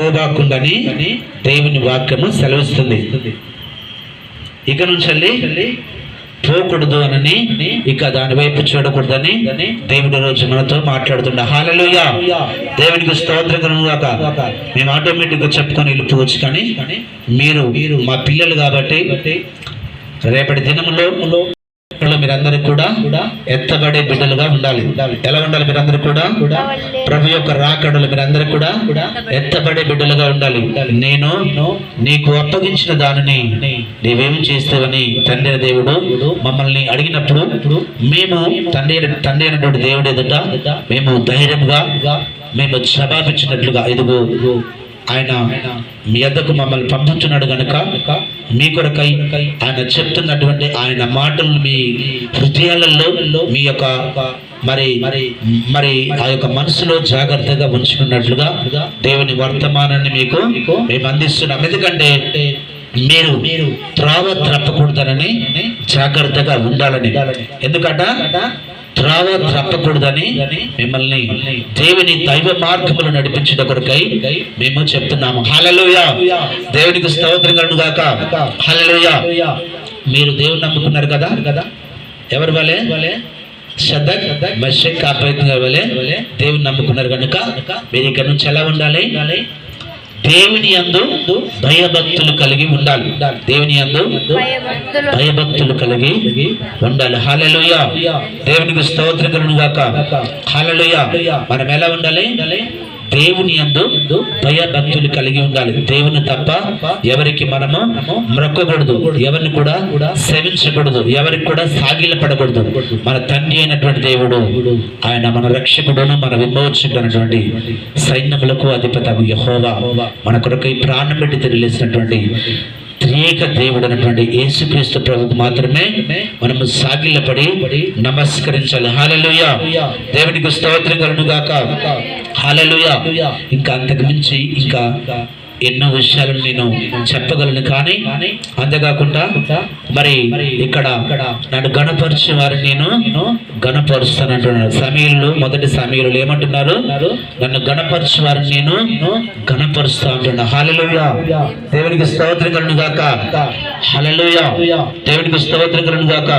పోబాకుందని దేవుని వాక్యము సెలవిస్తుంది. ఇక నుంచి పోకూడదు అని ఇక దాని వైపు చూడకూడదని దేవుడి రోజు మనతో మాట్లాడుతుండ. హాలలోయ దేవునికి స్తోత్రం మేము ఆటోమేటిక్గా చెప్పుకొని వెళ్ళిపోవచ్చు కానీ మీరు మా పిల్లలు కాబట్టి రేపటి దినములో మీరందరూ కూడా ఎత్తబడే బిడ్డలుగా ఉండాలి. ఎలా ఉండాలి మీరందరూ కూడా? ప్రభు యొక్క రాకడలు మీరందరూ కూడా ఎత్తబడే బిడ్డలుగా ఉండాలి. నేను నీకు అప్పగించిన దానిని నీవేమి చేస్తావని తండ్రి దేవుడు మమ్మల్ని అడిగినప్పుడు మేము తండ్రి తండ్రి అయినటువంటి దేవుడు ఎదుట మేము ధైర్యంగా మేము జవాబిచ్చినట్లుగా ఇదిగో ఆయన మీ వద్దకు మమ్మల్ని పంపించున్నాడు కనుక మీ కొరకై ఆయన చెప్తున్నటువంటి ఆయన మాటలు మీ హృదయాలలో మీ యొక్క మరి మరి మరి ఆ యొక్క మనసులో జాగ్రత్తగా ఉంచుకున్నట్లుగా దేవుని వర్తమానాన్ని మీకు మేము అందిస్తున్నాం. ఎందుకంటే మీరు మీరు త్రావ త్రప్పకూడదనని జాగ్రత్తగా ఉండాలని. ఎందుకంట? త్రావ త్రప్పకూడదని మిమ్మల్ని దేవుని దైవ మార్గములు నడిపించిన కొరకై మేము చెప్తున్నాము. హల్లెలూయా. దేవునికి స్తోత్రం కలుగును గాక హల్లెలూయా. మీరు దేవుని నమ్ముకున్నారు కదా? కదా ఎవరి వలే? వలే మషక్ అపేతంగా వలే దేవుని నమ్ముకున్నారు కనుక మీరు ఇక్కడ నుంచి ఎలా ఉండాలి? దేవుని యందు భయభక్తులు కలిగి ఉండాలి. దేవుని యందు భయభక్తులు కలిగి ఉండాలి. హల్లెలూయ. దేవునికి స్తోత్రం కలుగును గాక. హల్లెలూయ. మనం ఎలా ఉండాలి? దేవుని యందు భయభక్తులు కలిగి ఉండాలి. దేవుని తప్ప ఎవరికి మనము మ్రొక్కకూడదు ఎవరిని కూడా సేవించకూడదు ఎవరికి కూడా సాగిలపడకూడదు. మన తండ్రి అయినటువంటి దేవుడు ఆయన మన రక్షకుడును మన విమోచకుడు సైన్యములకు అధిపతము యహోవా. మన కొరకై ప్రాణం పెట్టి తెలియసినటువంటి త్రియేక దేవుడు అనేటువంటి యేసుక్రీస్తు ప్రభుకు మాత్రమే మనము సాగిలపడి నమస్కరించాలి. హాలలుయ దేవునికి స్తోత్రం కలను గాక హాలలుయ. ఇంకా అంతకు మించి ఇంకా ఎన్నో విషయాలను నేను చెప్పగలను కానీ అంతేకాకుండా మరి ఇక్కడ నన్ను గణపరిచే వారిని నేను గణపరుస్తానంటున్నాను సమీరులు మొదటి సమీరులు ఏమంటున్నారు? నన్ను గణపరిచే వారిని నేను గణపరుస్తా అంటున్నా హాలలుయ. దేవునికి స్తోత్రం కలను గాక హల్లెలూయా దేవునికి స్తోత్రం కలను గాక